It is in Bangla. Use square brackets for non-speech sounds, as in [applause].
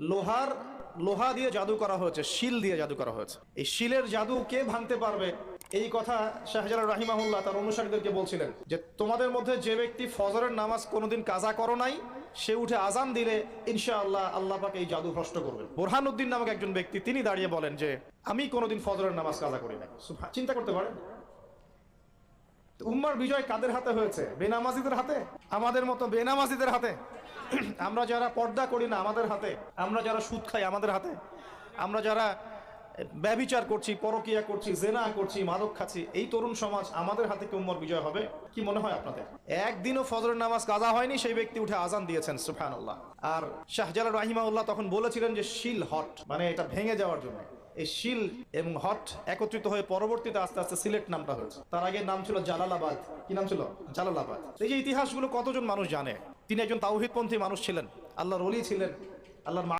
লোহার, লোহা দিয়ে জাদু করা হয়েছে, শিল দিয়ে জাদু করা হয়েছে। এই শিলের জাদু কে ভাঙতে পারবে? এই কথা শাহজালাল রাহিমাহুল্লাহ তার অনুসারীদেরকে বলছিলেন যে, তোমাদের মধ্যে যে ব্যক্তি ফজরের নামাজ কোনোদিন কাজা করো নাই, সে উঠে আজান দিলে ইনশাআল্লাহ আল্লাহ পাকে এই জাদু ভ্রষ্ট করবেন। বোরহানুদ্দিন নামক একজন ব্যক্তি তিনি দাঁড়িয়ে বলেন যে, আমি কোনোদিন ফজরের নামাজ কাজা করি সুবহান- চিন্তা করতে পারেন? উম্মার বিজয় কাদের হাতে হয়েছে? বেনামাজিদের হাতে? আমাদের মতো বেনামাজিদের হাতে? [clears throat] আমরা যারা পর্দা করি না আমাদের হাতে, আমরা যারা সুদ খাই আমাদের হাতে, আমরা যারা ব্যবিচার করছি, পরকিয়া করছি, জেনা করছি, মাদক খাচ্ছি। এই তরুণ সমাজ আমাদের হাতে কি বিজয় হবে? কি মনে হয় আপনাদের? একদিনও ফজরের নামাজ কাজা হয়নি, সেই ব্যক্তি উঠে আজান দিয়েছেন সুফানুল্লাহ আর শাহজালাল রাহিমাউল্লাহ তখন বলেছিলেন যে, শিল হট মানে এটা ভেঙে যাওয়ার জন্য। এই শিল এবং হট একত্রিত হয়ে পরবর্তীতে আস্তে আস্তে সিলেট নামটা হয়েছে। তার আগে নাম ছিল জালালাবাদ। কি নাম ছিল? জালালাবাদ। এই যে ইতিহাসগুলো কতজন মানুষ জানে? তিনি একজন তাওহিদপন্থী মানুষ ছিলেন। আল্লাহর অলি ছিলেন। আল্লাহর